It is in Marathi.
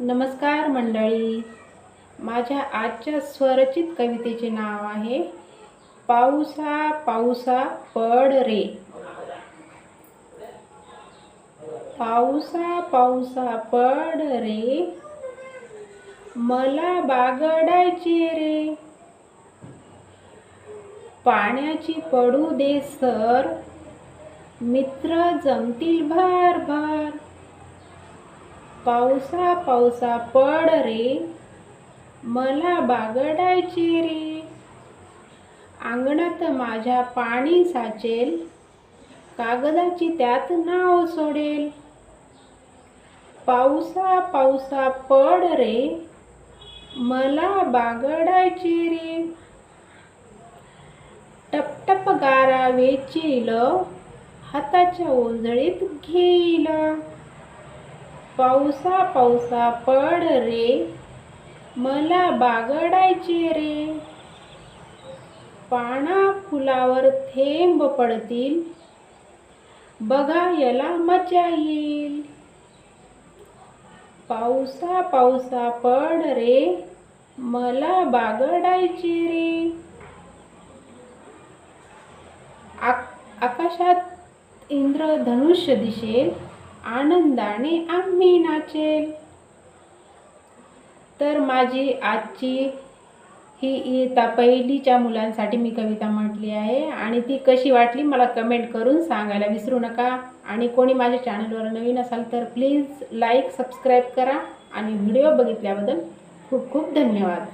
नमस्कार मंडळी. माझ्या आजच्या स्वरचित कवितेचे नाव आहे पाऊसा पाऊसा पड रे. पाऊसा पाऊसा पड रे. मला बागडायचे रे. पाण्याची पडू दे सर. मित्र जमतील भार भार. पावसा पावसा पड रे. मला बागडायची रे. अंगणात माझ्या पाणी साचेल. कागदाची त्यात नाव सोडेल. पावसा पावसा पड रे. मला बागडायची रे. टपटप गारा वेचील. हाताच्या ओंजळीत घेईल. पावसा पावसा पड रे. मला बागडायचे रे. पाना फुलावर थेंब पडतील. बघायला मजा येईल. पावसा पावसा पड रे. मला बागडायचे रे. आक- आकाशात इंद्रधनुष्य दिसेल. आनंदाने आम्ही नाचेल. तर माझी आजची ही इयत्ता पहिलीच्या मुलांसाठी मी कविता म्हटली आहे आणि ती कशी वाटली मला कमेंट करून सांगायला विसरू नका. आणि कोणी माझ्या चॅनलवर नवीन असाल तर प्लीज लाईक सबस्क्राईब करा आणि व्हिडिओ बघितल्याबद्दल खूप खूप धन्यवाद.